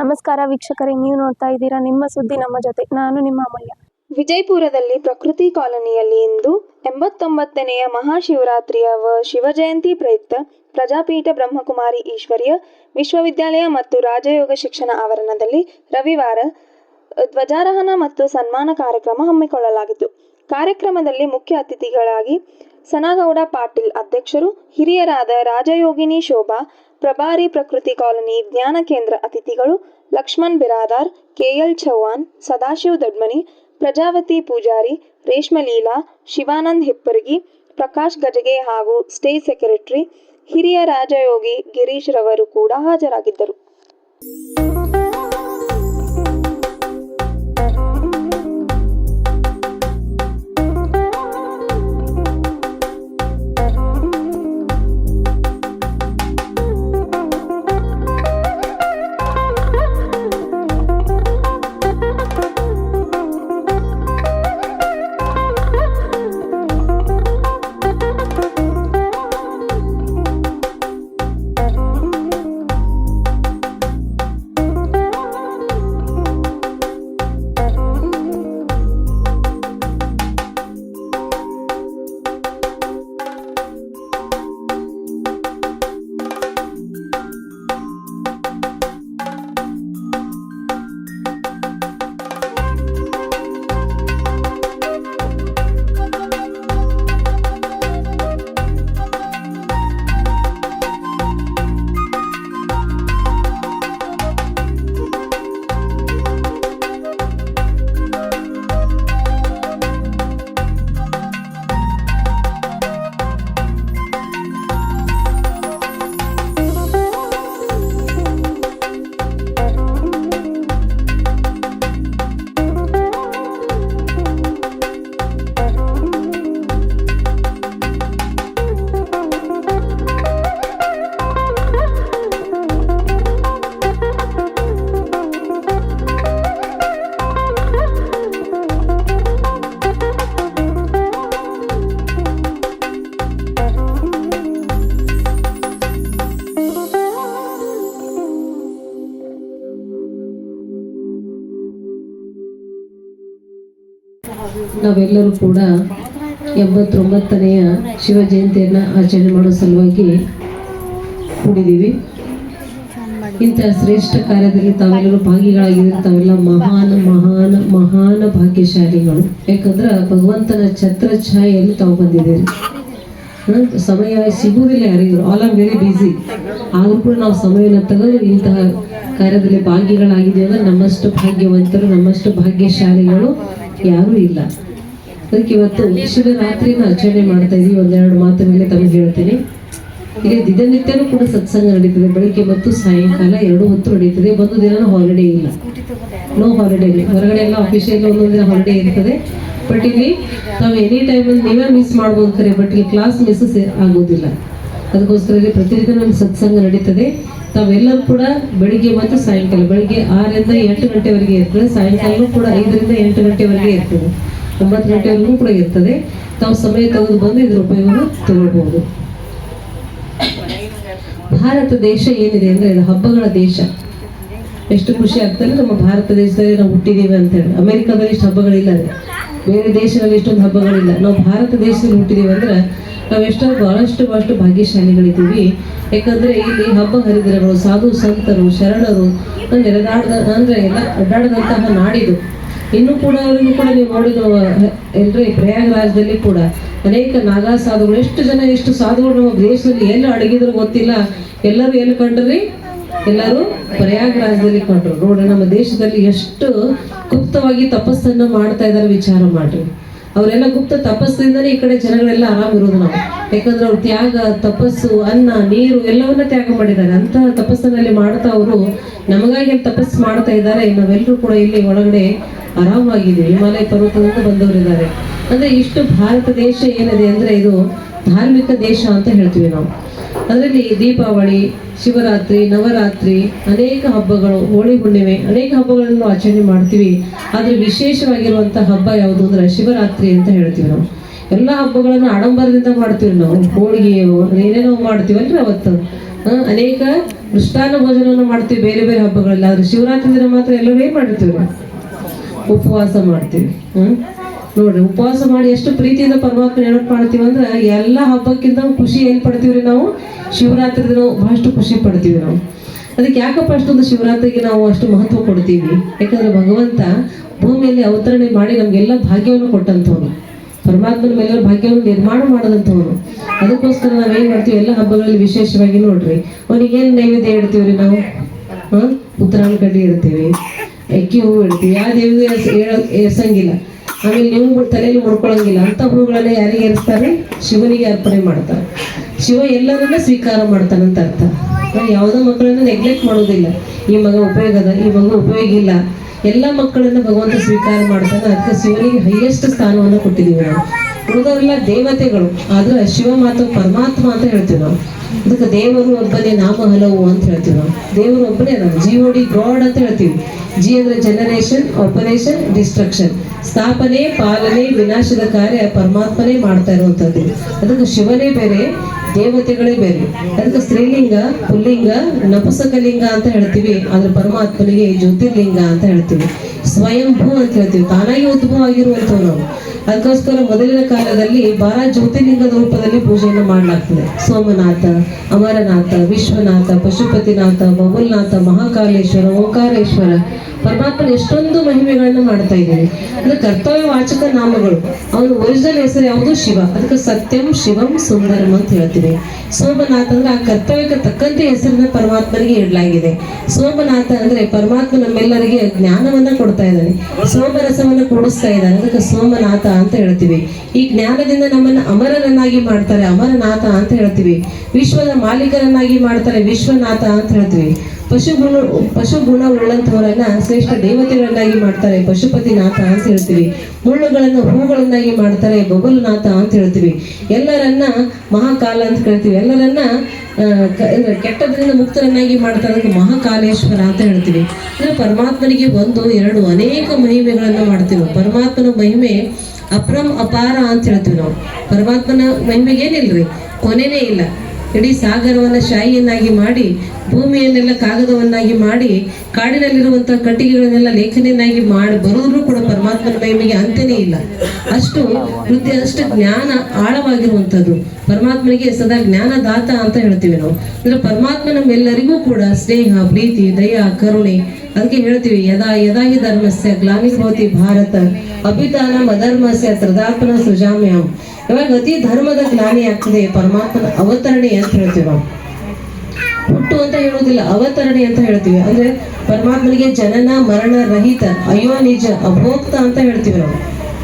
ನಮಸ್ಕಾರ ವೀಕ್ಷಕರೇ, ನೀವು ನೋಡ್ತಾ ಇದ್ದೀರಾ ನಿಮ್ಮ ಸುದ್ದಿ ನಮ್ಮ ಜೊತೆ, ನಾನು ನಿಮ್ಮ ಅಮ್ಮಯ್ಯ ವಿಜಯಪುರದಲ್ಲಿ ಪ್ರಕೃತಿ ಕಾಲೋನಿಯಲ್ಲಿ ಇಂದು ಎಂಬತ್ತೊಂಬತ್ತನೆಯ ಮಹಾಶಿವರಾತ್ರಿಯ ವ ಶಿವಜಯಂತಿ ಪ್ರಯುಕ್ತ ಪ್ರಜಾಪೀಠ ಬ್ರಹ್ಮಕುಮಾರಿ ಈಶ್ವರ್ಯ ವಿಶ್ವವಿದ್ಯಾಲಯ ಮತ್ತು ರಾಜಯೋಗ ಶಿಕ್ಷಣ ಆವರಣದಲ್ಲಿ ರವಿವಾರ ಧ್ವಜಾರೋಹಣ ಮತ್ತು ಸನ್ಮಾನ ಕಾರ್ಯಕ್ರಮ ಹಮ್ಮಿಕೊಳ್ಳಲಾಗಿತ್ತು. ಕಾರ್ಯಕ್ರಮದಲ್ಲಿ ಮುಖ್ಯ ಅತಿಥಿಗಳಾಗಿ ಸನಗೌಡ ಪಾಟೀಲ್ ಅಧ್ಯಕ್ಷರು, ಹಿರಿಯರಾದ ರಾಜಯೋಗಿನಿ ಶೋಭಾ ಪ್ರಭಾರಿ ಪ್ರಕೃತಿ ಕಾಲೋನಿ ಜ್ಞಾನ ಕೇಂದ್ರ ಅತಿಥಿಗಳು ಲಕ್ಷ್ಮಣ್ ಬಿರಾದಾರ್, ಕೆಎಲ್ ಚೌಹಾಣ್, ಸದಾಶಿವ್ ದಡ್ಮನಿ ಪ್ರಜಾವತಿ ಪೂಜಾರಿ ರೇಷ್ಮಲೀಲಾ ಶಿವಾನಂದ್ ಹಿಪ್ಪರ್ಗಿ, ಪ್ರಕಾಶ್ ಗಜಗೆ ಹಾಗೂ ಸ್ಟೇಟ್ ಸೆಕ್ರೆಟರಿ, ಹಿರಿಯ ರಾಜಯೋಗಿ ಗಿರೀಶ್ ರವರು ಕೂಡ ಹಾಜರಾಗಿದ್ದರು. ನಾವೆಲ್ಲರೂ ಕೂಡ ಎಂಬತ್ತೊಂಬತ್ತನೆಯ ಶಿವ ಜಯಂತಿಯನ್ನು ಆಚರಣೆ ಮಾಡೋ ಸಲುವಾಗಿ ಕೂಡಿದ್ದೀವಿ. ಇಂಥ ಶ್ರೇಷ್ಠ ಕಾರ್ಯದಲ್ಲಿ ತಾವೆಲ್ಲರೂ ಭಾಗಿಗಳಾಗಿದ್ದರೆ. ತಾವೆಲ್ಲ ಮಹಾನ್ ಮಹಾನ್ ಮಹಾನ್ ಭಾಗ್ಯಶಾಲಿಗಳು. ಯಾಕಂದ್ರೆ ಭಗವಂತನ ಛತ್ರ ಛಾಯೆಯಲ್ಲಿ ತಾವು ಬಂದಿದ್ದೀರಿ? ಸಮಯ ಸಿಗುವುದಿಲ್ಲ ಯಾರಿಗೂ. ಆಲ್ ಆರ್ ವೆರಿ ಬ್ಯುಸಿ ಆದರೂ ಕೂಡ ನಾವು ಸಮಯನ ತೆಗೆದು ಇಂತಹ ಕಾರ್ಯದಲ್ಲಿ ಭಾಗಿಗಳಾಗಿದ್ದೀವಿ ನಮ್ಮಷ್ಟು ಭಾಗ್ಯವಂತರು, ನಮ್ಮಷ್ಟು ಭಾಗ್ಯಶಾಲಿಗಳು ಯಾರೂ ಇಲ್ಲ. ಅದಕ್ಕೆ ಇವತ್ತು ಶಿವರಾತ್ರಿನ ಆಚರಣೆ ಮಾಡ್ತಾ ಇದೀವಿ. ಒಂದೆರಡು ಮಾತುಗಳಿಗೆ ತಮಗೆ ಹೇಳ್ತೀನಿ. ಇಲ್ಲಿ ದಿನನಿತ್ಯನೂ ಕೂಡ ಸತ್ಸಂಗ ನಡೀತದೆ. ಬೆಳಿಗ್ಗೆ ಮತ್ತು ಸಾಯಂಕಾಲ ಎರಡು ಹೊತ್ತು ನಡೀತದೆ. ಒಂದು ದಿನ ಹಾಲಿಡೇ ಇಲ್ಲ. ನೋ ಹಾಲಿಡೇ ಹೊರಗಡೆ ಎಲ್ಲ ಆಫೀಸಿಯಲ್ಲಿ ಒಂದೊಂದು ದಿನ ಹಾಲಿಡೇ ಇರ್ತದೆ. ಬಟ್ ಇಲ್ಲಿ ನಾವು ಎನಿ ಟೈಮಲ್ಲಿ ನೀವೇ ಮಿಸ್ ಮಾಡ್ಬೋದು ಕರೆ ಬಟ್ ಇಲ್ಲಿ ಕ್ಲಾಸ್ ಮಿಸ್ಸಸ್ ಆಗೋದಿಲ್ಲ. ಅದಕ್ಕೋಸ್ಕರ ಇಲ್ಲಿ ಪ್ರತಿದಿನ ನಮ್ಮ ಸತ್ಸಂಗ ನಡೀತದೆ. ತಾವೆಲ್ಲರೂ ಕೂಡ ಬೆಳಿಗ್ಗೆ ಮತ್ತು ಸಾಯಂಕಾಲ, ಬೆಳಿಗ್ಗೆ ಆರರಿಂದ ಎಂಟು ಗಂಟೆವರೆಗೆ ಇರ್ತದೆ. ಸಾಯಂಕಾಲವೂ ಕೂಡ ಐದರಿಂದ ಎಂಟು ಗಂಟೆವರೆಗೆ ಇರ್ತದೆ. ಒಂಬತ್ತು ಗಂಟೆಯಲ್ಲೂ ಕೂಡ ಇರ್ತದೆ. ತಾವು ಸಮಯ ತೆಗೆದು ಬಂದು ಇದರ ಉಪಯೋಗ ತಗೊಳ್ಬಹುದು. ಭಾರತ ದೇಶ ಏನಿದೆ ಅಂದ್ರೆ ಇದು ಹಬ್ಬಗಳ ದೇಶ. ಎಷ್ಟು ಖುಷಿ ಆಗ್ತದೆ ನಮ್ಮ ಭಾರತ ದೇಶದಲ್ಲಿ ನಾವು ಹುಟ್ಟಿದ್ದೀವಿ ಅಂತ ಹೇಳಿ. ಅಮೆರಿಕಾದಲ್ಲಿ ಇಷ್ಟು ಹಬ್ಬಗಳಿಲ್ಲ. ಬೇರೆ ದೇಶದಲ್ಲಿ ಇಷ್ಟೊಂದು ಹಬ್ಬಗಳಿಲ್ಲ. ನಾವು ಭಾರತ ದೇಶದಲ್ಲಿ ಹುಟ್ಟಿದ್ದೀವಿ ಅಂದ್ರೆ ನಾವು ಎಷ್ಟೋ ಬಹಳಷ್ಟು ಬಹಳಷ್ಟು ಭಾಗ್ಯಶಾಲಿಗಳಿದ್ದೀವಿ. ಯಾಕಂದ್ರೆ ಇಲ್ಲಿ ಹಬ್ಬ ಹರಿದಿರಗಳು ಸಾಧು ಸಂತರು, ಶರಣರು, ಅಂದ್ರೆ ಎಳೆದಾಡ್ದ ಅಂದ್ರೆ ಎಲ್ಲ ಅಡ್ಡಾಡದಂತಹ ನಾಡಿದು. ಇನ್ನು ಕೂಡ ಇನ್ನು ಕೂಡ ನೀವು ನೋಡಿದ ಎಲ್ರಿ ಪ್ರಯಾಗರಾಜದಲ್ಲಿ ಕೂಡ ಅನೇಕ ನಾಗಾ ಸಾಧುಗಳು, ಎಷ್ಟು ಜನ ಎಷ್ಟು ಸಾಧುಗಳು ನಮ್ಮ ದೇಶದಲ್ಲಿ ಎಲ್ಲಿ ಅಡಗಿದ್ರು ಗೊತ್ತಿಲ್ಲ. ಎಲ್ಲರೂ ಎಲ್ಲಿ ಕಂಡ್ರಿ? ಎಲ್ಲರೂ ಪ್ರಯಾಗರಾಜದಲ್ಲಿ ಕಂಡ್ರು. ನೋಡ್ರಿ, ನಮ್ಮ ದೇಶದಲ್ಲಿ ಎಷ್ಟು ಗುಪ್ತವಾಗಿ ತಪಸ್ಸನ್ನ ಮಾಡ್ತಾ ಇದ್ದಾರೆ, ವಿಚಾರ ಮಾಡ್ರಿ. ಅವರೆಲ್ಲ ಗುಪ್ತ ತಪಸ್ಸಿಂದನೇ ಈ ಕಡೆ ಜನಗಳೆಲ್ಲ ಆರಾಮ್ ಇರೋದು ನಾವು. ಯಾಕಂದ್ರೆ ಅವ್ರು ತ್ಯಾಗ, ತಪಸ್ಸು, ಅನ್ನ, ನೀರು ಎಲ್ಲವನ್ನ ತ್ಯಾಗ ಮಾಡಿದ್ದಾರೆ. ಅಂತ ತಪಸ್ಸಿನಲ್ಲಿ ಮಾಡ್ತಾ ಅವರು ನಮಗಾಗಿ ತಪಸ್ಸು ಮಾಡ್ತಾ ಇದ್ದಾರೆ. ನಾವೆಲ್ಲರೂ ಕೂಡ ಇಲ್ಲಿ ಒಳಗಡೆ ಆರಾಮಾಗಿದ್ದೀವಿ ಹಿಮಾಲಯ ಪರ್ವತದಿಂದ ಬಂದವರಿದ್ದಾರೆ. ಅಂದ್ರೆ ಇಷ್ಟು ಭಾರತ ದೇಶ ಏನಿದೆ ಅಂದ್ರೆ ಇದು ಧಾರ್ಮಿಕ ದೇಶ ಅಂತ ಹೇಳ್ತೀವಿ ನಾವು. ಅದರಲ್ಲಿ ದೀಪಾವಳಿ, ಶಿವರಾತ್ರಿ, ನವರಾತ್ರಿ, ಅನೇಕ ಹಬ್ಬಗಳು, ಹೋಳಿ ಹುಣ್ಣಿಮೆ, ಅನೇಕ ಹಬ್ಬಗಳನ್ನು ಆಚರಣೆ ಮಾಡ್ತೀವಿ. ಆದ್ರೆ ವಿಶೇಷವಾಗಿರುವಂತ ಹಬ್ಬ ಯಾವುದು ಅಂದ್ರೆ ಶಿವರಾತ್ರಿ ಅಂತ ಹೇಳ್ತೀವಿ ನಾವು. ಎಲ್ಲ ಹಬ್ಬಗಳನ್ನು ಆಡಂಬರದಿಂದ ಮಾಡ್ತೀವಿ ನಾವು. ಹೋಳಿಗೆ, ಏನೇನೋ ಮಾಡ್ತೀವಲ್ರಿ ಅವತ್ತು. ಅನೇಕ ಮೃಷ್ಟಾನ್ನ ಭೋಜನವನ್ನು ಮಾಡ್ತೀವಿ. ಬೇರೆ ಬೇರೆ ಹಬ್ಬಗಳಲ್ಲಿ. ಆದ್ರೆ ಶಿವರಾತ್ರಿ ದಿನ ಮಾತ್ರ ಎಲ್ಲರೂ ಏನ್ ಮಾಡಿರ್ತೀವಿ ನಾವು? ಉಪವಾಸ ಮಾಡ್ತೀವಿ ನೋಡ್ರಿ, ಉಪವಾಸ ಮಾಡಿ ಎಷ್ಟು ಪ್ರೀತಿಯಿಂದ ಪರಮಾತ್ಮ ನೆನಪು ಮಾಡ್ತೀವಿ ಅಂದ್ರೆ ಎಲ್ಲ ಹಬ್ಬಕ್ಕಿಂತ ಖುಷಿ ಏನ್ ಪಡ್ತೀವ್ರಿ ನಾವು? ಶಿವರಾತ್ರಿ ದಿನ ಬಹಳಷ್ಟು ಖುಷಿ ಪಡ್ತೀವಿ ನಾವು. ಅದಕ್ಕೆ ಯಾಕಪ್ಪ ಅಷ್ಟೊಂದು ಶಿವರಾತ್ರಿಗೆ ನಾವು ಅಷ್ಟು ಮಹತ್ವ ಕೊಡ್ತೀವಿ? ಯಾಕಂದ್ರೆ ಭಗವಂತ ಭೂಮಿಯಲ್ಲಿ ಅವತರಣೆ ಮಾಡಿ ನಮ್ಗೆಲ್ಲ ಭಾಗ್ಯವನ್ನು ಕೊಟ್ಟಂಥವ್ರು ಪರಮಾತ್ಮನ ಮೇಲೆ ಭಾಗ್ಯವನ್ನು ನಿರ್ಮಾಣ ಮಾಡದಂತವನು ಅದಕ್ಕೋಸ್ಕರ ನಾವೇನ್ ಮಾಡ್ತೀವಿ? ಎಲ್ಲ ಹಬ್ಬಗಳಲ್ಲಿ ವಿಶೇಷವಾಗಿ ನೋಡ್ರಿ ಅವನಿಗೆ ಏನು ನೈವೇದ್ಯ ಇಡ್ತೀವ್ರಿ ನಾವು? ಹ್ಮ್? ಉತ್ತರಾಯಣ ಕಡ್ಡಿ ಇಡ್ತೀವಿ. ಅಕ್ಕಿ ಹೂವು ಇಡ್ತೀವಿ. ಯಾವ ದೇವಿಗೂ ಏಳ- ಏರ್ಸಂಗಿಲ್ಲ. ಆಮೇಲೆ ನೀವು ತಲೆಯಲ್ಲಿ ಮುಡ್ಕೊಳಂಗಿಲ್ಲ ಅಂಥ ಹೂಗಳನ್ನ ಯಾರಿಗೆ ಏರಿಸ್ತಾರೆ? ಶಿವನಿಗೆ ಅರ್ಪಣೆ ಮಾಡ್ತಾರೆ. ಶಿವ ಎಲ್ಲರನ್ನ ಸ್ವೀಕಾರ ಮಾಡ್ತಾನಂತ ಅರ್ಥ. ನಾನು ಯಾವುದೋ ಮಕ್ಕಳನ್ನು ನೆಗ್ಲೆಕ್ಟ್ ಮಾಡೋದಿಲ್ಲ ಈ ಮಗ ಉಪಯೋಗ ಅದ, ಈ ಮಗ ಉಪಯೋಗ ಇಲ್ಲ. ಎಲ್ಲ ಮಕ್ಕಳನ್ನು ಭಗವಂತ ಸ್ವೀಕಾರ ಮಾಡ್ತಾನೆ. ಅದಕ್ಕೆ ಶಿವನಿಗೆ ಹೈಯೆಸ್ಟ್ ಸ್ಥಾನವನ್ನು ಕೊಟ್ಟಿದ್ದೀವಿ ನಾವು. ಉಳಿದವರೆಲ್ಲ ದೇವತೆಗಳು. ಆದ್ರೆ ಶಿವ ಮಾತು ಪರಮಾತ್ಮ ಅಂತ ಹೇಳ್ತೀವಿ ನಾವು. ಅದಕ್ಕೆ ದೇವರು ಒಬ್ಬನೇ ನಾಮ ಹಲವು ಅಂತ ಹೇಳ್ತೀವಿ ನಾವು. ದೇವರು ಒಬ್ಬನೇ ನಾವು ಜಿ ಓಡಿ ಗಾಡ್ ಅಂತ ಹೇಳ್ತೀವಿ. ಜಿ ಅಂದ್ರೆ ಜನರೇಷನ್ ಆಪರೇಷನ್ ಡಿಸ್ಟ್ರಕ್ಷನ್ ಸ್ಥಾಪನೆ, ಪಾಲನೆ, ವಿನಾಶದ ಕಾರ್ಯ ಪರಮಾತ್ಮನೇ ಮಾಡ್ತಾ ಇರುವಂತದ್ದು ಅದಕ್ಕೆ ಶಿವನೇ ಬೇರೆ, ದೇವತೆಗಳೇ ಬೇರೆ. ಅದಕ್ಕೆ ಸ್ತ್ರೀಲಿಂಗ, ಪುಲ್ಲಿಂಗ, ನಪುಸಕಲಿಂಗ ಅಂತ ಹೇಳ್ತೀವಿ. ಆದ್ರೆ ಪರಮಾತ್ಮನಿಗೆ ಜ್ಯೋತಿರ್ಲಿಂಗ ಅಂತ ಹೇಳ್ತೀವಿ. ಸ್ವಯಂಭೂ ಅಂತ ಹೇಳ್ತೀವಿ ತಾನಾಗಿ ಉದ್ಭವ ಆಗಿರುವಂಥವು ನಾವು ಅದಕ್ಕೋಸ್ಕರ ಮೊದಲಿನ ಕಾಲದಲ್ಲಿ ಬಾರ ಜ್ಯೋತಿರ್ಲಿಂಗದ ರೂಪದಲ್ಲಿ ಪೂಜೆಯನ್ನು ಮಾಡಲಾಗ್ತದೆ. ಸೋಮನಾಥ, ಅಮರನಾಥ, ವಿಶ್ವನಾಥ, ಪಶುಪತಿನಾಥ, ಬಬುಲ್ನಾಥ, ಮಹಾಕಾಲೇಶ್ವರ, ಓಂಕಾರೇಶ್ವರ ಪರಮಾತ್ಮನ ಎಷ್ಟೊಂದು ಮಹಿಮೆಗಳನ್ನ ಮಾಡ್ತಾ ಇದ್ದೀವಿ ಅಂದ್ರೆ ಕರ್ತವ್ಯ ವಾಚಕ ನಾಮಗಳು. ಅವನ ಒರಿಜಿನಲ್ ಹೆಸರು ಯಾವುದು? ಶಿವ. ಅದಕ್ಕೆ ಸತ್ಯಂ ಶಿವಂ ಸುಂದರಂ ಅಂತ ಹೇಳ್ತೀವಿ. ಸೋಮನಾಥ ಅಂದ್ರೆ ಆ ಕರ್ತವ್ಯಕ್ಕೆ ತಕ್ಕಂತೆ ಹೆಸರನ್ನ ಪರಮಾತ್ಮನಿಗೆ ಇಡಲಾಗಿದೆ. ಸೋಮನಾಥ ಅಂದ್ರೆ ಪರಮಾತ್ಮ ನಮ್ಮೆಲ್ಲರಿಗೆ ಜ್ಞಾನವನ್ನ ಕೊಡ್ತಾ ಇದ್ದಾನೆ ಸೋಮರಸವನ್ನು ಕೂಡಿಸ್ತಾ ಇದ್ದಾನೆ ಅದಕ್ಕೆ ಸೋಮನಾಥ ಅಂತ ಹೇಳ್ತೀವಿ. ಈ ಜ್ಞಾನದಿಂದ ನಮ್ಮನ್ನ ಅಮರನನ್ನಾಗಿ ಮಾಡ್ತಾರೆ. ಅಮರನಾಥ ಅಂತ ಹೇಳ್ತೀವಿ. ವಿಶ್ವದ ಮಾಲೀಕರನ್ನಾಗಿ ಮಾಡ್ತಾರೆ. ವಿಶ್ವನಾಥ ಅಂತ ಹೇಳ್ತೀವಿ. ಪಶು ಗುಣ ಪಶು ಗುಣ ಉಳ್ಳಂತವರನ್ನ ಶ್ರೇಷ್ಠ ದೇವತೆಗಳನ್ನಾಗಿ ಮಾಡ್ತಾರೆ. ಪಶುಪತಿನಾಥ ಅಂತ ಹೇಳ್ತೀವಿ. ಮುಳ್ಳುಗಳನ್ನು ಹೂಗಳನ್ನಾಗಿ ಮಾಡ್ತಾರೆ. ಬಬುಲ್ನಾಥ ಅಂತ ಹೇಳ್ತೀವಿ. ಎಲ್ಲರನ್ನ ಮಹಾಕಾಲ ಅಂತ ಕೇಳ್ತೀವಿ ಎಲ್ಲರನ್ನ ಕೆಟ್ಟದ್ರಿಂದ ಮುಕ್ತರನ್ನಾಗಿ ಮಾಡ್ತಾರೆ ಮಹಾಕಾಲೇಶ್ವರ ಅಂತ ಹೇಳ್ತೀವಿ. ಅಂದ್ರೆ ಪರಮಾತ್ಮನಿಗೆ ಒಂದು, ಎರಡು ಅನೇಕ ಮಹಿಮೆಗಳನ್ನು ಮಾಡ್ತೀವಿ. ಪರಮಾತ್ಮನ ಮಹಿಮೆ ಅಪ್ರಮ್ ಅಪಾರ ಅಂತ ಹೇಳ್ತೀವಿ ನಾವು. ಪರಮಾತ್ಮನ ಮಹಿಮೆಗೆ ರೀ ಕೊನೆನೇ ಇಲ್ಲ. ಇಡೀ ಸಾಗರವನ್ನ ಶಾಯಿಯನ್ನಾಗಿ ಮಾಡಿ, ಭೂಮಿಯನ್ನೆಲ್ಲ ಕಾಗದವನ್ನಾಗಿ ಮಾಡಿ, ಕಾಡಿನಲ್ಲಿರುವಂತಹ ಕಟ್ಟಿಗೆಗಳನ್ನೆಲ್ಲ ಲೇಖನೆಯನ್ನಾಗಿ ಮಾಡಿ ಬರೋದ್ರೂ ಕೂಡ ಪರಮಾತ್ಮನ ಮಹಿಮೆಗೆ ಅಂತ್ಯನೇ ಇಲ್ಲ. ಅಷ್ಟು ವೃದ್ಧಿ ಅಷ್ಟು ಜ್ಞಾನ ಆಳವಾಗಿರುವಂಥದ್ದು. ಪರಮಾತ್ಮನಿಗೆ ಸದಾ ಜ್ಞಾನದಾತ ಅಂತ ಹೇಳ್ತೀವಿ ನಾವು. ಅಂದ್ರೆ ಪರಮಾತ್ಮ ನಮ್ಮೆಲ್ಲರಿಗೂ ಕೂಡ ಸ್ನೇಹ, ಪ್ರೀತಿ, ದಯ, ಕರುಣೆ, ಅದಕ್ಕೆ ಹೇಳ್ತೀವಿ, ಯದಾ ಯದಾ ಹಿ ಧರ್ಮಸ್ಯ ಗ್ಲಾನಿರ್ಭವತಿ ಭಾರತ ಅಭಿದಾನ ಅಧರ್ಮಸ್ಯ ತ್ರದಾಪನ ಸುಜಾಮ್ಯಾಂ ಇವಾಗ ಅತಿ ಧರ್ಮದ ಜ್ಞಾನಿ ಆಗ್ತದೆ, ಪರಮಾತ್ಮನ ಅವತರಣೆ ಅಂತ ಹೇಳ್ತೀವಿ ನಾವು. ಹುಟ್ಟು ಅಂತ ಹೇಳೋದಿಲ್ಲ ಅವತರಣೆ ಅಂತ ಹೇಳ್ತೀವಿ. ಅಂದ್ರೆ ಪರಮಾತ್ಮನಿಗೆ ಜನನ, ಮರಣ ರಹಿತ, ಅಯ್ಯೋ ನಿಜ, ಅಭೋಕ್ತ ಅಂತ ಹೇಳ್ತೀವಿ ನಾವು.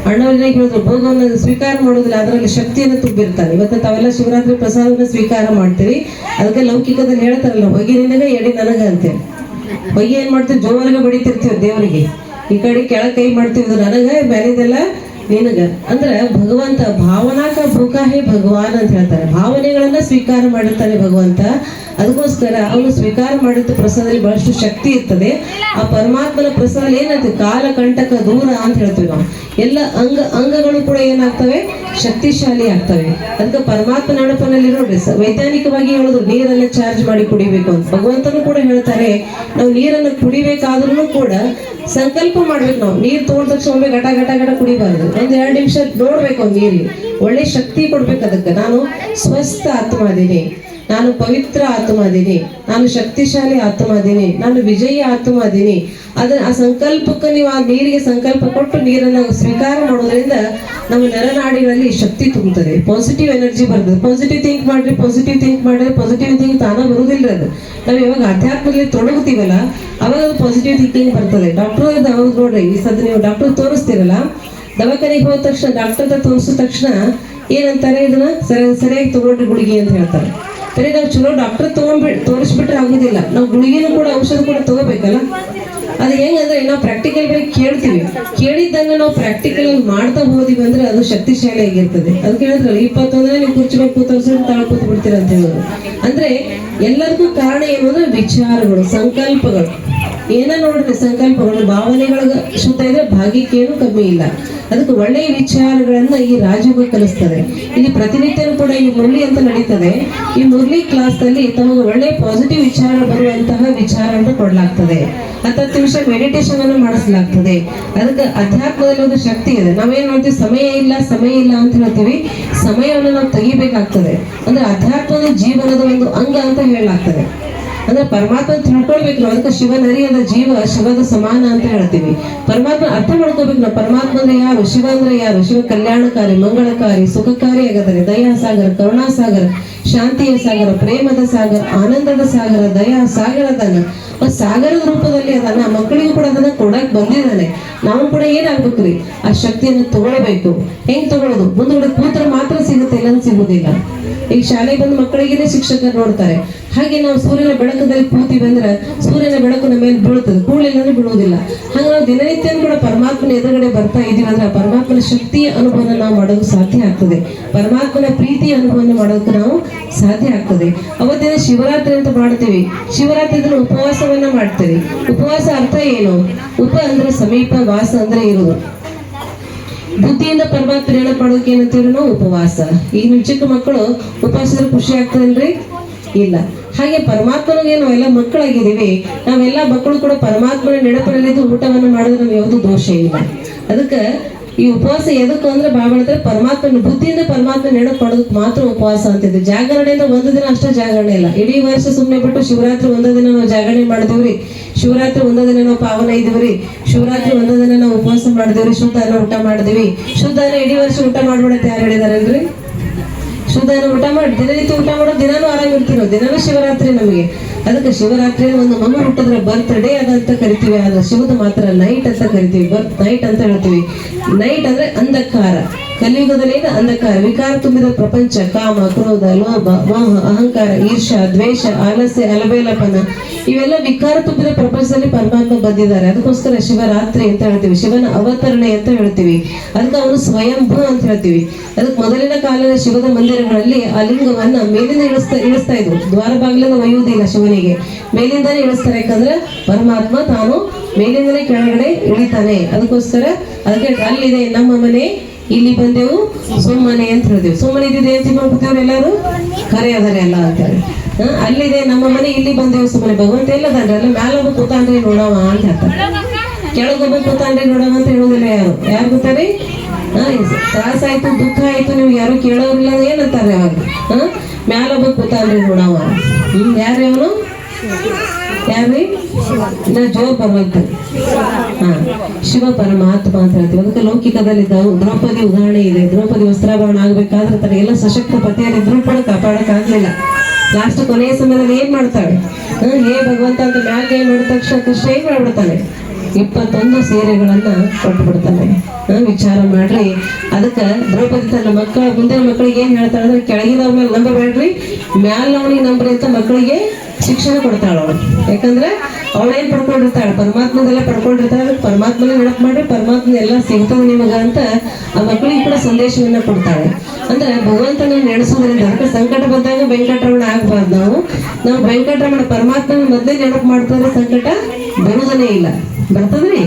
ಅಣ್ಣವರಿಗೆ ಹೇಳಿದ್ರು, ಭೋಗವನ್ನು ಸ್ವೀಕಾರ ಮಾಡೋದಿಲ್ಲ ಅದರಲ್ಲಿ ಶಕ್ತಿಯನ್ನು ತುಂಬಿರ್ತಾರೆ ಇವತ್ತು ತಾವೆಲ್ಲ ಶಿವರಾತ್ರಿ ಪ್ರಸಾದವನ್ನು ಸ್ವೀಕಾರ ಮಾಡ್ತೀರಿ, ಅದಕ್ಕೆ ಲೌಕಿಕದಲ್ಲಿ ಹೇಳ್ತಾರಲ್ಲ, ಹೊಗೆ ನಿನಗೆ, ಎಡೆ ನನಗ ಅಂತೇಳಿ ಹೊಗೆ ಏನ್ ಮಾಡ್ತೀವಿ, ಜೋರಿಗೆ ಬಡಿತಿರ್ತೀವಿ ದೇವರಿಗೆ. ಈ ಕಡೆ ಕೆಳ ಕೈ ಮಾಡ್ತೀವಿ ನನಗೆ ಬೆಳೆದೆಲ್ಲ ನಿನಗ? ಅಂದ್ರ ಭಗವಂತ ಭಾವನಾಕ ಭೂಕ ಭಗವಾನ್ ಅಂತ ಹೇಳ್ತಾರೆ. ಭಾವನೆಗಳನ್ನ ಸ್ವೀಕಾರ ಮಾಡಿರ್ತಾನೆ ಭಗವಂತ. ಅದಕ್ಕೋಸ್ಕರ ಅವನು ಸ್ವೀಕಾರ ಮಾಡಿದ ಪ್ರಸಾದದಲ್ಲಿ ಬಹಳಷ್ಟು ಶಕ್ತಿ ಇರ್ತದೆ. ಆ ಪರಮಾತ್ಮನ ಪ್ರಸಾದ ಏನಂತ? ಕಾಲ ಕಂಟಕ ದೂರ ಅಂತ ಹೇಳ್ತೀವಿ ನಾವು. ಎಲ್ಲ ಅಂಗ ಅಂಗಗಳು ಕೂಡ ಏನಾಗ್ತವೆ? ಶಕ್ತಿಶಾಲಿ ಆಗ್ತವೆ. ಅದಕ್ಕೆ ಪರಮಾತ್ಮ ನಡಪನಲ್ಲಿ ನೋಡ್ರಿ ವೈಜ್ಞಾನಿಕವಾಗಿ ಹೇಳೋದು ನೀರನ್ನ ಚಾರ್ಜ್ ಮಾಡಿ ಕುಡಿಬೇಕು ಅಂತ. ಭಗವಂತನು ಕೂಡ ಹೇಳ್ತಾರೆ, ನಾವು ನೀರನ್ನು ಕುಡಿಬೇಕಾದ್ರೂ ಕೂಡ ಸಂಕಲ್ಪ ಮಾಡ್ಬೇಕು ನಾವು. ನೀರ್ ತಗೊಂಡ ತಕ್ಷಣ ಒಮ್ಮೆ ಘಟ ಘಟ ಗಟ ಕುಡಿಬಾರ್ದು. ಒಂದ್ ಎರಡು ನಿಮಿಷ ನೋಡ್ಬೇಕು ನೀರಿ ಒಳ್ಳೆ ಶಕ್ತಿ ಕೊಡ್ಬೇಕು ಅದಕ್ಕೆ. ನಾನು ಸ್ವಸ್ಥ ಆತ್ಮ ಅದೀನಿ. ನಾನು ಪವಿತ್ರ ಆತ್ಮ ಅದೀನಿ ನಾನು ಶಕ್ತಿಶಾಲಿ ಆತ್ಮ ಅದೀನಿ ನಾನು ವಿಜಯಿ ಆತ್ಮ ಅದೀನಿ ಅದನ್ನ ಆ ಸಂಕಲ್ಪಕ್ಕೆ ನೀವು ಆ ನೀರಿಗೆ ಸಂಕಲ್ಪ ಕೊಟ್ಟು ನೀರನ್ನು ಸ್ವೀಕಾರ ಮಾಡೋದ್ರಿಂದ ನಮ್ಮ ನರನಾಡಿಗಳಲ್ಲಿ ಶಕ್ತಿ ತುಂಬುತ್ತದೆ. ಪಾಸಿಟಿವ್ ಎನರ್ಜಿ ಬರ್ತದೆ. ಪಾಸಿಟಿವ್ ಥಿಂಕ್ ಮಾಡ್ರಿ ಪಾಸಿಟಿವ್ ಥಿಂಕ್ ಮಾಡಿದ್ರೆ ಪಾಸಿಟಿವ್ ಥಿಂಕ್ ತಾನ ಬರುದಿಲ್ಲ ಅದು. ನಾವು ಯಾವಾಗ ಅಧ್ಯಾತ್ಮದಲ್ಲಿ ತೊಡಗುತ್ತೀವಲ್ಲ, ಅವಾಗ ಅದು ಪಾಸಿಟಿವ್ ಥಿಂಕಿಂಗ್ ಬರ್ತದೆ. ಡಾಕ್ಟರ್ ಅವ್ರು ನೋಡ್ರಿ, ಈ ಸದ್ ನೀವು ಡಾಕ್ಟರ್ ತೋರಿಸ್ತೀರಲ್ಲ, ದವಾಖಾನೆಗೆ ಹೋದ ತಕ್ಷಣ ಡಾಕ್ಟರ್ ತೋರಿಸಿದ ತಕ್ಷಣ ಏನಂತಾರೆ ಇದನ್ನ? ಸರಿ, ಸರಿಯಾಗಿ ತಗೊಂಡ್ರಿ ಗುಳಿಗೆ ಅಂತ ಹೇಳ್ತಾರೆ. ಬರೀ ನಾವು ಚಲೋ ಡಾಕ್ಟರ್ ತಗೊಂಡ್ಬಿಟ್ ತೋರಿಸ್ಬಿಟ್ರೆ ಆಗೋದಿಲ್ಲ. ನಾವು ಗುಳಿಗೆನೂ ಕೂಡ ಔಷಧ ಕೂಡ ತಗೋಬೇಕಲ್ಲ? ಅದು ಹೆಂಗಂದ್ರೆ ನಾವು ಪ್ರಾಕ್ಟಿಕಲ್ ಬಗ್ಗೆ ಕೇಳ್ತೀವಿ. ಕೇಳಿದ್ದಂಗ ನಾವು ಪ್ರಾಕ್ಟಿಕಲ್ ಮಾಡ್ತಾ ಹೋದಿವಿ ಅಂದ್ರೆ ಅದು ಶಕ್ತಿಶಾಲಿ ಆಗಿರ್ತದೆ. ಅದಕ್ಕೆ ಹೇಳಿದ್ರಲ್ಲ, ಇಪ್ಪತ್ತೊಂದನೇ ನೀವು ಕುರ್ಚಿ ಮೇಲೆ ಕೂತವ್ರು ತಾಳ ಕೂತ್ ಬಿಡ್ತೀರ ಅಂತ ಹೇಳೋದು. ಅಂದ್ರೆ ಎಲ್ಲದಕ್ಕೂ ಕಾರಣ ಏನು ಅಂದ್ರೆ ವಿಚಾರಗಳು, ಸಂಕಲ್ಪಗಳು. ಏನ ನೋಡ್ರಿ ಸಂಕಲ್ಪಗಳು ಭಾವನೆಗಳ ಶುದ್ಧ ಇದ್ರೆ ಭಾಗ್ಯಕ್ಕೇನು ಕಮ್ಮಿ ಇಲ್ಲ. ಅದಕ್ಕೆ ಒಳ್ಳೆಯ ವಿಚಾರಗಳನ್ನ ಈ ರಾಜಯೋಗ ಕಲಿಸ್ತದೆ. ಇಲ್ಲಿ ಪ್ರತಿನಿತ್ಯನೂ ಕೂಡ ಈ ಮುರಳಿ ಅಂತ ನಡೀತದೆ. ಈ ಮುರಳಿ ಕ್ಲಾಸ್ ಅಲ್ಲಿ ತಮಗೆ ಒಳ್ಳೆ ಪಾಸಿಟಿವ್ ವಿಚಾರ ಬರುವಂತಹ ಅಂತ ಕೊಡಲಾಗ್ತದೆ. ಹತ್ತತ್ತು ನಿಮಿಷ ಮೆಡಿಟೇಷನ್ ಅನ್ನು ಮಾಡಿಸಲಾಗ್ತದೆ. ಅದಕ್ಕೆ ಅಧ್ಯಾತ್ಮದಲ್ಲಿ ಒಂದು ಶಕ್ತಿ ಇದೆ. ನಾವೇನ್ ಮಾಡ್ತೀವಿ? ಸಮಯ ಇಲ್ಲ ಸಮಯ ಇಲ್ಲ ಅಂತ ಹೇಳ್ತೀವಿ. ಸಮಯವನ್ನು ನಾವು ತೆಗಿಬೇಕಾಗ್ತದೆ. ಅಂದ್ರೆ ಅಧ್ಯಾತ್ಮದ ಜೀವನದ ಒಂದು ಅಂಗ ಅಂತ ಹೇಳಲಾಗ್ತದೆ. ಅಂದ್ರೆ ಪರಮಾತ್ಮ ತಿಳ್ಕೊಳ್ಬೇಕು ಅದಕ್ಕೆ ಶಿವನರಿಯದ ಜೀವ, ಶಿವದ ಸಮಾನ ಅಂತ ಹೇಳ್ತೀವಿ. ಪರಮಾತ್ಮ ಅರ್ಥ ಮಾಡ್ಕೋಬೇಕು ನಾವು. ಪರಮಾತ್ಮ ಅಂದ್ರೆ ಯಾರು? ಶಿವ ಅಂದ್ರೆ ಯಾರು? ಶಿವ ಕಲ್ಯಾಣಕಾರಿ, ಮಂಗಳಕಾರಿ, ಸುಖಕಾರಿ ಆಗದರೆ ದಯಾ ಸಾಗರ, ಕರುಣಾ ಸಾಗರ, ಶಾಂತಿಯ ಸಾಗರ, ಪ್ರೇಮದ ಸಾಗರ, ಆನಂದದ ಸಾಗರ, ದಯಾ ಸಾಗರ ಅದಾನ ಸಾಗರದ ರೂಪದಲ್ಲಿ ಅದನ್ನ ಮಕ್ಕಳಿಗೂ ಕೂಡ ಅದನ್ನ ಕೊಡಕ್ ಬಂದಿದ್ದಾನೆ. ನಾವು ಕೂಡ ಏನಾಗ್ಬೇಕ್ರಿ ಆ ಶಕ್ತಿಯನ್ನು ತಗೊಳ್ಬೇಕು. ಹೆಂಗ್ ತಗೊಳ್ಳೋದು? ಮುಂದ್ಗಡೆ ಕೂತ್ರೆ ಮಾತ್ರ ಸಿಗುತ್ತೆ ಇಲ್ಲ ಸಿಗುದಿಲ್ಲ. ಈಗ ಶಾಲೆಗೆ ಬಂದ ಮಕ್ಕಳಿಗೆ ಶಿಕ್ಷಕರು ನೋಡ್ತಾರೆ. ಹಾಗೆ ನಾವು ಸೂರ್ಯನ ಬೆಳಕದಲ್ಲಿ ಕೂತೀವಿ ಬಂದ್ರೆ ಸೂರ್ಯನ ಬೆಳಕು ನಮ್ಮ ಮೇಲೆ ಬೀಳುತ್ತದೆ. ಕೂಳಿಲ್ಲ ಅಂದ್ರೆ ಬೀಳುವುದಿಲ್ಲ. ಹಾಗೆ ನಾವು ದಿನನಿತ್ಯ ಕೂಡ ಪರಮಾತ್ಮನ ಎದುರುಗಡೆ ಬರ್ತಾ ಇದೀವಿ ಅಂದ್ರೆ ಪರಮಾತ್ಮನ ಶಕ್ತಿಯ ಅನುಭವನ ನಾವು ಮಾಡೋದು ಸಾಧ್ಯ ಆಗ್ತದೆ. ಪರಮಾತ್ಮನ ಪ್ರೀತಿಯ ಅನುಭವನ ಮಾಡೋದಕ್ಕೆ ನಾವು ಸಾಧ್ಯ ಆಗ್ತದೆ. ಅವತ್ತಿನ ಶಿವರಾತ್ರಿ ಅಂತ ಮಾಡ್ತೀವಿ. ಶಿವರಾತ್ರಿ ಉಪವಾಸವನ್ನ ಮಾಡ್ತೀವಿ. ಉಪವಾಸ ಅರ್ಥ ಏನು? ಉಪ ಅಂದ್ರೆ ಸಮೀಪ ವಾಸ ಅಂದ್ರೆ ಇರುವುದು. ಬುದ್ಧಿಯಿಂದ ಪರಮಾತ್ಮ ಮಾಡೋಕೆ ಏನಂತೀವಿ ನಾವು ಉಪವಾಸ. ಈ ಚಿಕ್ಕ ಮಕ್ಕಳು ಉಪವಾಸದಲ್ಲಿ ಖುಷಿ ಆಗ್ತದಲ್ರಿ ಇಲ್ಲ. ಹಾಗೆ ಪರಮಾತ್ಮನಿಗೆ ನಾವೆಲ್ಲ ಮಕ್ಕಳಾಗಿದ್ದೀವಿ. ನಾವೆಲ್ಲ ಮಕ್ಕಳು ಕೂಡ ಪರಮಾತ್ಮನ ನೆನಪಿನಲ್ಲಿದ್ದು ಊಟವನ್ನು ಮಾಡಿದ್ರೆ ನಮ್ಗೆ ಯಾವುದು ದೋಷ ಇಲ್ಲ. ಅದಕ್ಕೆ ಈ ಉಪವಾಸ ಎದಕ್ಕೆ ಅಂದ್ರೆ ಬಾಬಳಿದ್ರೆ ಪರಮಾತ್ಮನ ಬುದ್ಧಿಯಿಂದ ಪರಮಾತ್ಮ ನೆನಪು ಮಾಡೋದಕ್ಕೆ ಮಾತ್ರ ಉಪವಾಸ ಅಂತಿದ್ವಿ ಜಾಗರಣೆಯಿಂದ ಒಂದು ದಿನ ಅಷ್ಟೇ ಜಾಗರಣೆ ಇಲ್ಲ. ಇಡೀ ವರ್ಷ ಸುಮ್ಮನೆ ಬಿಟ್ಟು ಶಿವರಾತ್ರಿ ಒಂದೇ ದಿನ ನಾವು ಜಾಗರಣೆ ಮಾಡಿದೇವ್ರಿ. ಶಿವರಾತ್ರಿ ಒಂದೇ ದಿನ ನಾವು ಪಾವನ ಇದ್ದೀವ್ರಿ. ಶಿವರಾತ್ರಿ ಒಂದೇ ದಿನ ನಾವು ಉಪವಾಸ ಮಾಡಿದೇವ್ರಿ. ಶುದ್ಧ ಅನ್ನ ಊಟ ಮಾಡಿದ್ವಿ. ಶುದ್ಧ ಅನ್ನ ಇಡೀ ವರ್ಷ ಊಟ ಮಾಡ್ಬಿಡತ್ತೆ ಯಾರು ಹೇಳಿದಾರಲ್ರಿ ಶುದ್ಧ ಅನ್ನ ಊಟ ಮಾಡಿ ದಿನನಿತ್ಯ ಊಟ ಮಾಡೋದು ದಿನಾನು ಆರಾಮ್ ಇರ್ತೀವಿ ನಾವು ದಿನಾನು ಶಿವರಾತ್ರಿ ನಮಗೆ. ಅದಕ್ಕೆ ಶಿವರಾತ್ರಿ ಒಂದು ಹುಟ್ಟಿದ್ರೆ ಬರ್ತ್ಡೇ ಅದಂತ ಕರಿತೀವಿ. ಆದ್ರೆ ಶಿವದ ಮಾತ್ರ ನೈಟ್ ಅಂತ ಕರಿತೀವಿ. ಬರ್ತ್ ನೈಟ್ ಅಂತ ಹೇಳ್ತೀವಿ. ನೈಟ್ ಅಂದ್ರೆ ಅಂಧಕಾರ. ಕಲಿಯುಗದಲ್ಲಿ ಏನು ಅಂಧಕಾರ, ವಿಕಾರ ತುಂಬಿದ ಪ್ರಪಂಚ, ಕಾಮ, ಕ್ರೋಧ, ಲೋಭ, ಮೋಹ, ಅಹಂಕಾರ ಈರ್ಷ ದ್ವೇಷ, ಆಲಸ್ಯ, ಅಲಬೇಲಪನ, ಇವೆಲ್ಲ ವಿಕಾರ ತುಂಬಿದ ಪ್ರಪಂಚದಲ್ಲಿ ಪರಮಾತ್ಮ ಬಂದಿದ್ದಾರೆ. ಅದಕ್ಕೋಸ್ಕರ ಶಿವರಾತ್ರಿ ಅಂತ ಹೇಳ್ತೀವಿ. ಶಿವನ ಅವತರಣೆ ಅಂತ ಹೇಳ್ತೀವಿ. ಅದಕ್ಕೆ ಅವನು ಸ್ವಯಂಭೂ ಅಂತ ಹೇಳ್ತೀವಿ. ಅದಕ್ಕೆ ಮೊದಲಿನ ಕಾಲದ ಶಿವದ ಮಂದಿರಗಳಲ್ಲಿ ಆ ಲಿಂಗವನ್ನ ಮೇಲಿಂದ ಇಳಿಸ್ತಾ ಇಳಿಸ್ತಾ ಇದ್ರು ದ್ವಾರ ಬಾಗಿಲಿಂದ ಒಯ್ಯುವುದಿಲ್ಲ ಶಿವನಿಗೆ. ಮೇಲಿಂದಾನೇ ಇಳಿಸ್ತಾರೆ. ಯಾಕಂದ್ರೆ ಪರಮಾತ್ಮ ತಾನು ಮೇಲಿಂದಲೇ ಕೆಳಗಡೆ ಇಳಿತಾನೆ. ಅದಕ್ಕೋಸ್ಕರ ಅದಕ್ಕೆ ಅಲ್ಲಿದೆ ನಮ್ಮ ಮನೆ. ಇಲ್ಲಿ ಬಂದೆವು, ಸುಮ್ಮನೆ ಅಂತ ಹೇಳಿದೆವು. ಸುಮ್ಮನೆ ಇದ್ದಿದೆ ಅಂತ ಮಾಡ್ಬಿಡ್ತೇವ್ರಿ ಎಲ್ಲಾರು? ಕರೆ ಅದಾರೆ ಎಲ್ಲ ಅಂತಾರೆ ಅಲ್ಲಿದೆ, ನಮ್ಮ ಮನೆ ಇಲ್ಲಿ ಬಂದೆವು, ಸುಮ್ಮನೆ. ಭಗವಂತ ಎಲ್ಲದಾನ್ರಿ ಅಲ್ಲಿ ಮ್ಯಾಲ ಒಬ್ಬ ಕೂತಾನ್ರಿ ನೋಡವ ಅಂತ ಹೇಳ್ತಾರೆ. ಕೆಳಗೊಬ್ಬ ಕೂತಾನ್ರಿ ನೋಡವ ಅಂತ ಹೇಳುದಿಲ್ಲ ಯಾರು? ಯಾರು ಗೊತ್ತಾರೆ ತ್ರಾಸ ಆಯ್ತು, ದುಃಖ ಆಯ್ತು, ನೀವು ಯಾರು ಕೇಳೋರಿಲ್ಲ ಏನಂತಾರೆ ಅವಾಗ ಹ, ಮ್ಯಾಲೊಬ್ಬ ಕೂತಾನ್ರಿ ನೋಡವ. ಹ್ಮ್ ಯಾರು ಯಾರ್ರಿ ನಾ ಜೋರ್ ಶಿವ ಪರಮಾತ್ಮ ಅಂತ ಹೇಳ್ತೀವಿ. ಅದಕ್ಕೆ ಲೌಕಿಕದಲ್ಲಿ ದ್ರೌ- ದ್ರೌಪದಿ ಉದಾಹರಣೆ ಇದೆ. ದ್ರೌಪದಿ ವಸ್ತ್ರಾಭರಣ ಆಗ್ಬೇಕಾದ್ರೆ ತನಗೆಲ್ಲ ಸಶಕ್ತ ಪತಿಯರಿದ್ರು ಕೂಡ ಕಾಪಾಡಕ್ ಆಗ್ಲಿಲ್ಲ. ಲಾಸ್ಟ್ ಕೊನೆಯ ಸಮಯದಲ್ಲಿ ಏನ್ ಮಾಡ್ತಾಳೆ? ಹೇ ಭಗವಂತ ಅಂತ ಮ್ಯಾಗ ಏನ್ ಮಾಡಿದ ತಕ್ಷಣ ಕೃಷ್ಣ ಏನ್ ಮಾಡ್ಬಿಡ್ತಾನೆ? ಇಪ್ಪತ್ತೊಂದು ಸೀರೆಗಳನ್ನ ಕೊಟ್ಟು ಬಿಡ್ತಾನೆ ವಿಚಾರ ಮಾಡ್ರಿ. ಅದಕ್ಕ ದ್ರೌಪದಿ ತನ್ನ ಮಕ್ಕಳ, ಮುಂದಿನ ಮಕ್ಕಳಿಗೆ ಏನ್ ಹೇಳ್ತಾಳೆ ಅಂದ್ರೆ, ಕೆಳಗಿನವ್ರ ಮೇಲೆ ನಂಬಬೇಡ್ರಿ ಮ್ಯಾಲ್ನವನಿಗೆ ನಂಬ್ರಿ ಅಂತ ಮಕ್ಕಳಿಗೆ ಶಿಕ್ಷಣ ಕೊಡ್ತಾಳ ಅವಳು. ಯಾಕಂದ್ರೆ ಅವಳೇನ್ ಪಡ್ಕೊಂಡಿರ್ತಾಳೆ? ಪರಮಾತ್ಮದೆಲ್ಲ ಪಡ್ಕೊಂಡಿರ್ತಾಳೆ. ಪರಮಾತ್ಮನ ನೆನಪು ಮಾಡ್ರಿ, ಪರಮಾತ್ಮ ಎಲ್ಲ ಸಿಗ್ತದೆ ನಿಮಗ ಅಂತ ಆ ಮಕ್ಕಳಿಗೆ ಕೂಡ ಸಂದೇಶವನ್ನ ಕೊಡ್ತಾಳೆ. ಅಂದ್ರೆ ಭಗವಂತನ ನೆನೆಸೋದ್ರಿಂದ, ಅದಕ್ಕೆ ಸಂಕಟ ಬಂದಾಗ ವೆಂಕಟರಮಣ ಆಗ್ಬಾರ್ದು. ನಾವು ನಾವು ವೆಂಕಟರಮಣ ಪರಮಾತ್ಮನ ಮೊದಲೇ ನೆನಪು ಮಾಡ್ತಾರೆ ಸಂಕಟ ಬರುವುದನೇ ಇಲ್ಲ. ಬರ್ತದ್ರಿ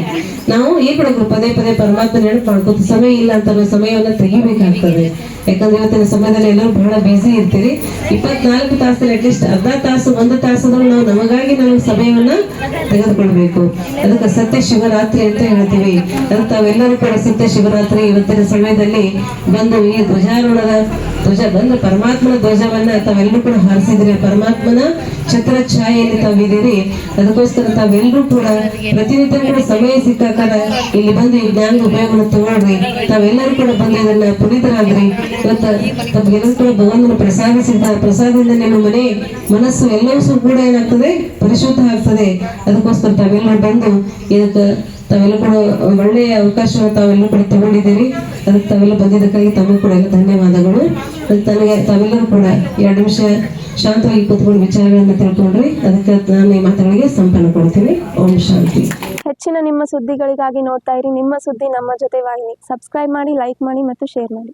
ನಾವು ಏನ್ ಮಾಡಬೇಕು? ಪದೇ ಪದೇ ಪರಮಾತ್ಮ ನೆನಪು ಸಮಯ ಇಲ್ಲ ಅಂತ ಸಮಯವನ್ನ ತೆಗಿಬೇಕಾಗ್ತದೆ. ಯಾಕಂದ್ರೆ ಇವತ್ತಿನ ಸಮಯದಲ್ಲಿ ಎಲ್ಲರೂ ಬಹಳ ಬ್ಯುಸಿ ಇರ್ತೀರಿ. ಇಪ್ಪತ್ನಾಲ್ಕು ತಾಸಲ್ಲಿ ಅಟ್ಲೀಸ್ಟ್ ಅರ್ಧ ತಾಸು, ಒಂದು ನಾವು ಸಮಯವನ್ನ ತೆಗೆದುಕೊಳ್ಬೇಕು. ಅದಕ್ಕೆ ಸತ್ಯ ಶಿವರಾತ್ರಿ ಅಂತ ಹೇಳ್ತೀವಿ. ತಾವೆಲ್ಲರೂ ಕೂಡ ಸತ್ಯ ಶಿವರಾತ್ರಿ ಇವತ್ತಿನ ಸಮಯದಲ್ಲಿ ಬಂದು ಈ ಧ್ವಜಾರೋಹಣದ ಧ್ವಜ ಬಂದು ಪರಮಾತ್ಮನ ಧ್ವಜವನ್ನ ತಾವೆಲ್ಲರೂ ಕೂಡ ಹಾರಿಸಿದ್ರೆ ಪರಮಾತ್ಮನ ಛತ್ರ ಛಾಯೆಯಲ್ಲಿ ತಾವಿದ್ದೀರಿ. ಅದಕ್ಕೋಸ್ಕರ ತಾವೆಲ್ಲರೂ ಕೂಡ ಪ್ರತಿನಿತ್ಯ ಕೂಡ ಸಮಯ ಸಿಕ್ಕಾಕಾರ ಇಲ್ಲಿ ಬಂದು ಈ ಜ್ಞಾನದ ಉಪಯೋಗವನ್ನು ತಗೊಳ್ರಿ. ತಾವೆಲ್ಲರೂ ಕೂಡ ಬಂದು ಇದನ್ನ ಪುನೀತರಾದ್ರಿ ಇವತ್ತು ತಮಗೆಲ್ಲರೂ ಕೂಡ ಭಗವಂತನ ಪ್ರಸಾದಿಸಿದ್ದ ಪ್ರಸಾದದಿಂದ ನಿಮ್ಮ ಮನೆ ಮನಸ್ಸು ಎಲ್ಲವೂ ಕೂಡ ಏನಾಗ್ತದೆ? ಪರಿಶುದ್ಧ ಆಗ್ತದೆ. ಅದಕ್ಕೋಸ್ಕರ ತಾವೆಲ್ಲ ಬಂದು ಇದಕ್ಕೆ ತಾವೆಲ್ಲ ಕೂಡ ಒಳ್ಳೆಯ ಅವಕಾಶವನ್ನು ತಾವೆಲ್ಲ ಕೂಡ ತಗೊಂಡಿದ್ದೀರಿ. ಅದಕ್ಕೆ ತಾವೆಲ್ಲ ಬಂದಿದ್ದಕ್ಕಾಗಿ ತಮಗೂ ಕೂಡ ಎಲ್ಲ ಧನ್ಯವಾದಗಳು. ತನಗೆ ತಾವೆಲ್ಲರೂ ಕೂಡ ಎರಡು ನಿಮಿಷ ಶಾಂತವಾಗಿ ಕೂತ್ಕೊಂಡು ವಿಚಾರಗಳನ್ನ ತಿಳ್ಕೊಂಡ್ರಿ. ಅದಕ್ಕೆ ನಾನು ಈ ಮಾತುಗಳಿಗೆ ಸಂಪನ್ನ ಕೊಡ್ತೀನಿ. ಓಂ ಶಾಂತಿ. ಹೆಚ್ಚಿನ ನಿಮ್ಮ ಸುದ್ದಿಗಳಿಗಾಗಿ ನೋಡ್ತಾ ಇರಿ. ನಿಮ್ಮ ಸುದ್ದಿ ನಮ್ಮ ಜೊತೆ ವಾಹಿನಿ. ಸಬ್ಸ್ಕ್ರೈಬ್ ಮಾಡಿ ಲೈಕ್ ಮಾಡಿ ಮತ್ತು ಶೇರ್ ಮಾಡಿ.